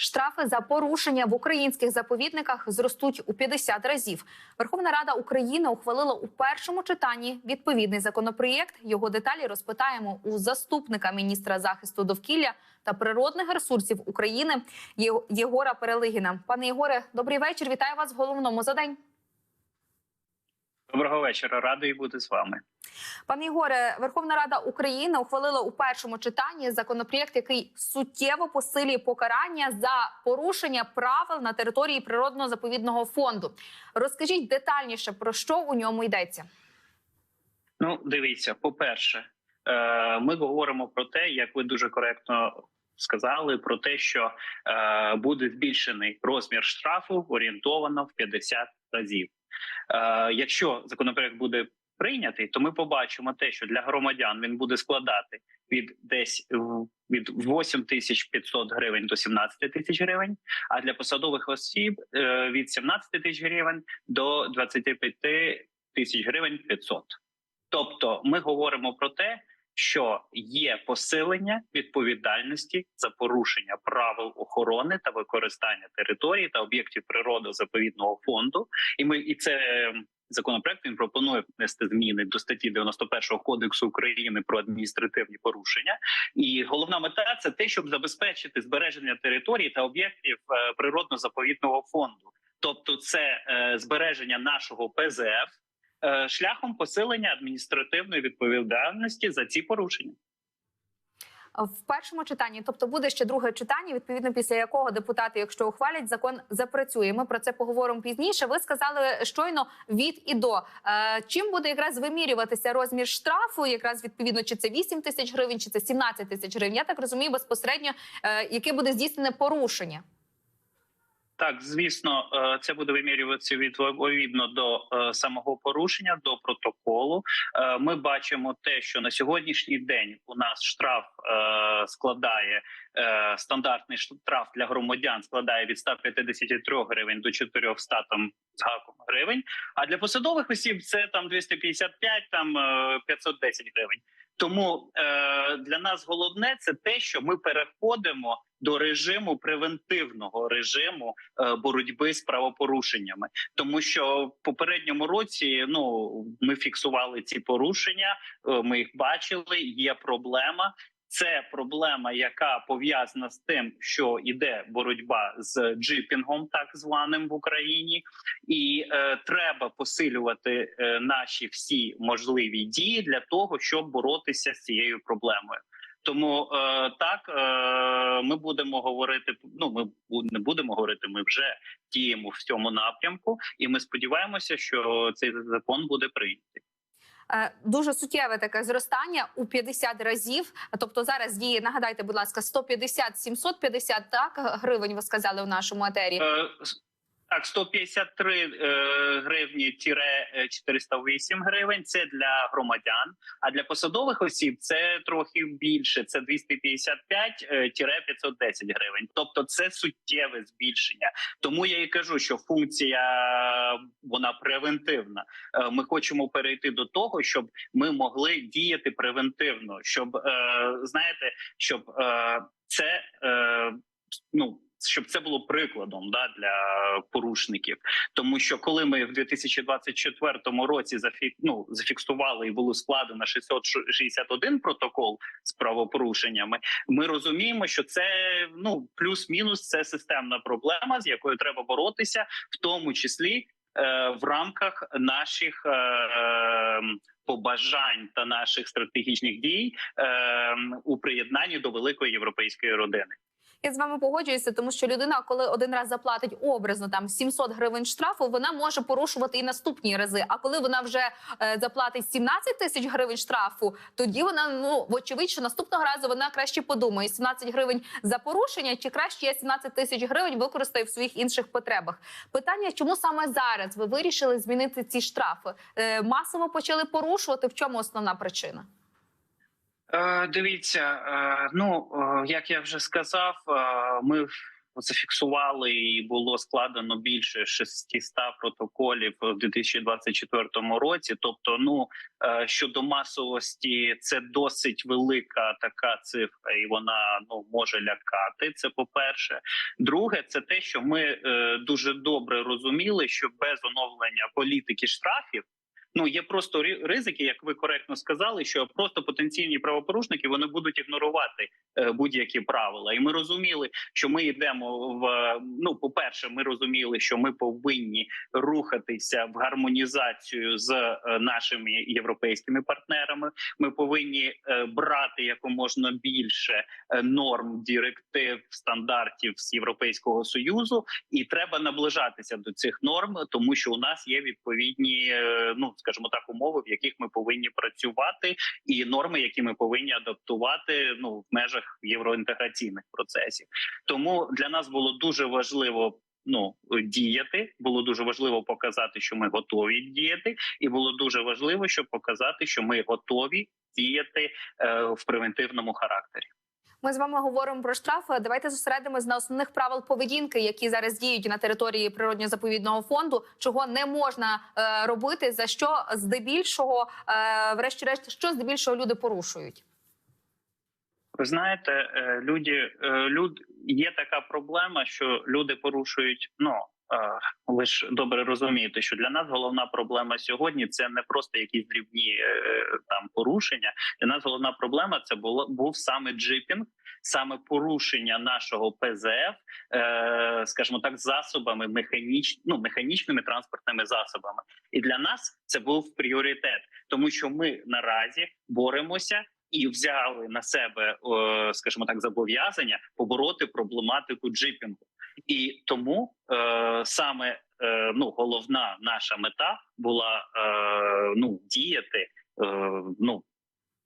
Штрафи за порушення в українських заповідниках зростуть у 50 разів. Верховна Рада України ухвалила у першому читанні відповідний законопроєкт. Його деталі розпитаємо у заступника міністра захисту довкілля та природних ресурсів України Єгора Перелигіна. Пане Єгоре, добрий вечір. Вітаю вас в головному за день. Доброго вечора, радий бути з вами. Пане Ігоре, Верховна Рада України ухвалила у першому читанні законопроєкт, який суттєво посилює покарання за порушення правил на території природно заповідного фонду. Розкажіть детальніше про що у ньому йдеться. Ну, дивіться, по-перше, е, ми говоримо про те, як ви дуже коректно сказали, про те, що е, буде збільшений розмір штрафу орієнтовано в 50 разів. Е, Якщо законопроект буде прийнятий, то ми побачимо те, що для громадян він буде складати від десь від 8 тисяч 500 гривень до 17 тисяч гривень, а для посадових осіб е, від 17 тисяч гривень до 25 тисяч гривень 500. Тобто, ми говоримо про те, що є посилення відповідальності за порушення правил охорони та використання території та об'єктів природо-заповідного фонду, і ми і це. е, Законопроект він пропонує внести зміни до статті 91 кодексу України про адміністративні порушення. І головна мета це те, щоб забезпечити збереження території та об'єктів е, природно-заповідного фонду, тобто це е, збереження нашого ПЗФ, шляхом посилення адміністративної відповідальності за ці порушення. В першому читанні, тобто буде ще друге читання, відповідно після якого депутати, якщо ухвалять, закон запрацює. Ми про це поговоримо пізніше. Ви сказали щойно від і до. Е, чим буде якраз вимірюватися розмір штрафу? Якраз відповідно, чи це 8 тисяч гривень, чи це 17 тисяч гривень. Я так розумію безпосередньо, е, яке буде здійснене порушення. Так, звісно, е, це буде вимірюватися відповідно до е, самого порушення, до протоколу. Е, Ми бачимо те, що на сьогоднішній день у нас штраф складає стандартний штраф для громадян складає від 153 гривень до 400 там з гаком гривень. А для посадових осіб це там 255, там е, 510 гривень. Тому е, для нас головне це те, що ми переходимо до режиму превентивного режиму е, боротьби з правопорушеннями, тому що в попередньому році ну ми фіксували ці порушення, е, ми їх бачили. Є проблема. Це проблема, яка пов'язана з тим, що йде боротьба з джипінгом, так званим в Україні, і е, треба посилювати е, наші всі можливі дії для того, щоб боротися з цією проблемою. Тому е, так е, ми будемо говорити. Ну ми не будемо говорити. Ми вже діємо в цьому напрямку, і ми сподіваємося, що цей закон буде прийнятий. Е, Дуже суттєве таке зростання у 50 разів. Тобто зараз діє, нагадайте, будь ласка, 150-750 так гривень. Ви сказали у нашому етері. Е, Так, 153 е, гривні тіре е, 408 гривень. Це для громадян. А для посадових осіб це трохи більше. Це 255 е, тіре 510 гривень. Тобто, це суттєве збільшення. Тому я і кажу, що функція вона превентивна. Е, Ми хочемо перейти до того, щоб ми могли діяти превентивно, щоб е, знаєте, щоб е, це е, ну. Щоб це було прикладом да для порушників, тому що коли ми в 2024 році зафік, ну, зафіксували і було складено 661 протокол з правопорушеннями, ми розуміємо, що це ну плюс-мінус це системна проблема, з якою треба боротися, в тому числі е, в рамках наших е, е, побажань та наших стратегічних дій е, у приєднанні до великої європейської родини. Я з вами погоджуюся, тому що людина, коли один раз заплатить образно там 700 гривень штрафу, вона може порушувати і наступні рази. А коли вона вже е, заплатить 17 тисяч гривень штрафу, тоді вона ну вочевидь, що наступного разу вона краще подумає 17 гривень за порушення, чи краще я 17 тисяч гривень використаю в своїх інших потребах. Питання, чому саме зараз ви вирішили змінити ці штрафи? Е, масово почали порушувати. В чому основна причина? Е, дивіться, е, ну е, як я вже сказав, ми зафіксували і було складено більше 600 протоколів в 2024 році. Тобто, ну щодо масовості, це досить велика така цифра, і вона ну може лякати. Це по перше. Друге, це те, що ми дуже добре розуміли, що без оновлення політики штрафів. Ну є просто ризики, як ви коректно сказали, що просто потенційні правопорушники вони будуть ігнорувати е, будь-які правила. І ми розуміли, що ми йдемо в ну, по перше, ми розуміли, що ми повинні рухатися в гармонізацію з е, нашими європейськими партнерами. Ми повинні е, брати якомога більше норм, директив, стандартів з Європейського союзу, і треба наближатися до цих норм, тому що у нас є відповідні, ну скажімо так, умови, в яких ми повинні працювати, і норми, які ми повинні адаптувати ну в межах євроінтеграційних процесів. Тому для нас було дуже важливо. Ну, діяти було дуже важливо показати, що ми готові діяти, і було дуже важливо, щоб показати, що ми готові діяти е, в превентивному характері. Ми з вами говоримо про штрафи. Давайте зосередимось на основних правил поведінки, які зараз діють на території природньо-заповідного фонду. Чого не можна е, робити, за що здебільшого, е, врешті-решт, що здебільшого люди порушують. Ви знаєте, е, люди, е, люд є така проблема, що люди порушують. Ну ви ж добре розумієте, що для нас головна проблема сьогодні це не просто якісь дрібні е, там порушення. Для нас головна проблема це було був саме джипінг, саме порушення нашого ПЗФ, е, скажімо так, засобами механіч... ну, механічними транспортними засобами. І для нас це був пріоритет, тому що ми наразі боремося і взяли на себе, скажімо так, зобов'язання побороти проблематику джипінгу. І тому е, саме е, ну головна наша мета була е, ну діяти е, ну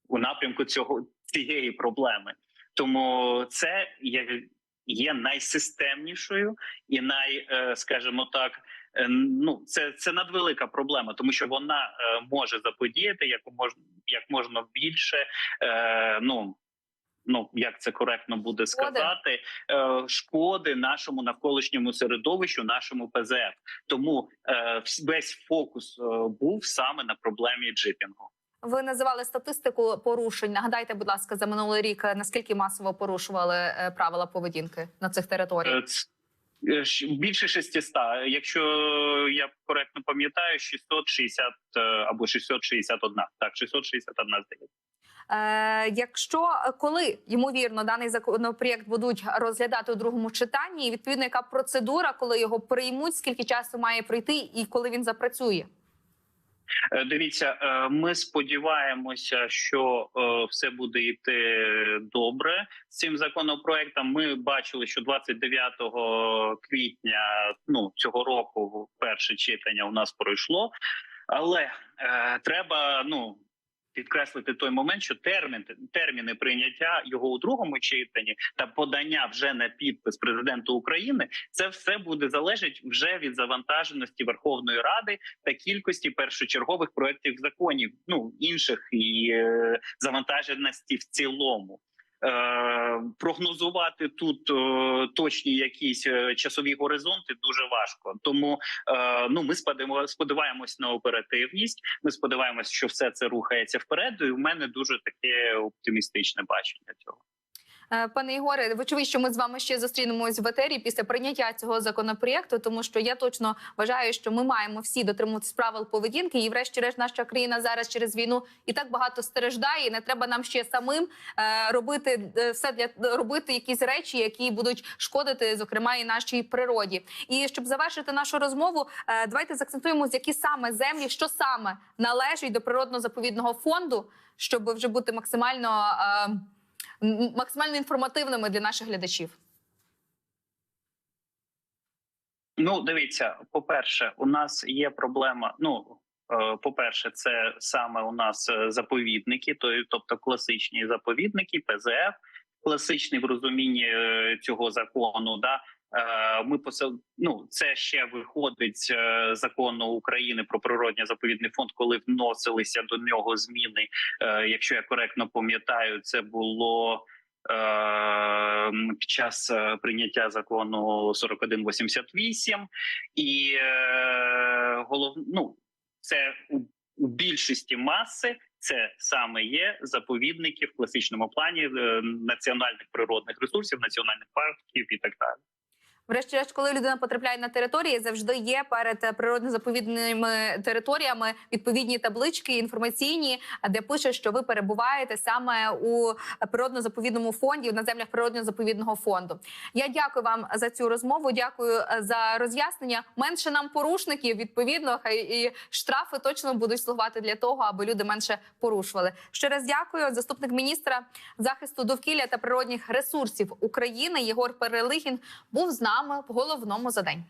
у напрямку цього цієї проблеми. Тому це є, є найсистемнішою і най, е, скажімо так, е, ну це, це надвелика проблема, тому що вона е, може заподіяти як можна як можна більше. Е, ну ну як це коректно буде сказати, е, шкоди нашому навколишньому середовищу, нашому ПЗФ. Тому е, весь фокус е, був саме на проблемі джипінгу. Ви називали статистику порушень. Нагадайте, будь ласка, за минулий рік наскільки масово порушували правила поведінки на цих територіях? Більше 600. Якщо я коректно пам'ятаю, 660 е, або 661. Так, 661, здається. Е, якщо коли ймовірно даний законопроєкт будуть розглядати у другому читанні, і відповідно яка процедура, коли його приймуть, скільки часу має пройти, і коли він запрацює? Е, Дивіться, е, ми сподіваємося, що все буде йти добре з цим законопроектом. Ми бачили, що 29 квітня ну цього року перше читання у нас пройшло, але е, треба ну. Підкреслити той момент, що термін терміни прийняття його у другому читанні та подання вже на підпис президенту України, це все буде залежить вже від завантаженості Верховної Ради та кількості першочергових проєктів законів, ну інших і е, завантаженості в цілому. Е, прогнозувати тут е, точні якісь е, часові горизонти дуже важко. Тому ну ми сподіваємось на оперативність. Ми сподіваємось, що все це рухається вперед. І в мене дуже таке оптимістичне бачення цього. Е, Пане Ігоре, вочевидь, що ми з вами ще зустрінемось в етері після прийняття цього законопроєкту, тому що я точно вважаю, що ми маємо всі дотримуватись правил поведінки, і, врешті-решт, наша країна зараз через війну і так багато страждає. і Не треба нам ще самим е, робити е, все для робити якісь речі, які будуть шкодити, зокрема, і нашій природі. І щоб завершити нашу розмову, давайте заакцентуємо, з які саме землі, що саме належить до природно-заповідного фонду, щоб вже бути максимально. Максимально інформативними для наших глядачів. Ну, дивіться, по-перше, у нас є проблема. Ну, е, по-перше, це саме у нас е, заповідники, тобто класичні заповідники, ПЗФ, класичний в розумінні е, цього закону. Да? Е, Ми посел... ну, це ще виходить з е, закону України про природньо заповідний фонд, коли вносилися до нього зміни. Е, Якщо я коректно пам'ятаю, це було під час прийняття закону 4188. і голов, ну, це у, більшості маси. Це саме є заповідники в класичному плані національних природних ресурсів, національних парків і так далі. Врешті-решт, коли людина потрапляє на території, завжди є перед е, природно-заповідними територіями відповідні таблички інформаційні, а де пише, що ви перебуваєте саме у природно-заповідному фонді на землях природно-заповідного фонду. Я дякую вам за цю розмову. Дякую е, за роз'яснення. Менше нам порушників. Відповідно, хай і штрафи точно будуть слугувати для того, аби люди менше порушували. Ще раз дякую. Заступник міністра захисту довкілля та природних ресурсів України Єгор Перелихін був з нами в головному за день.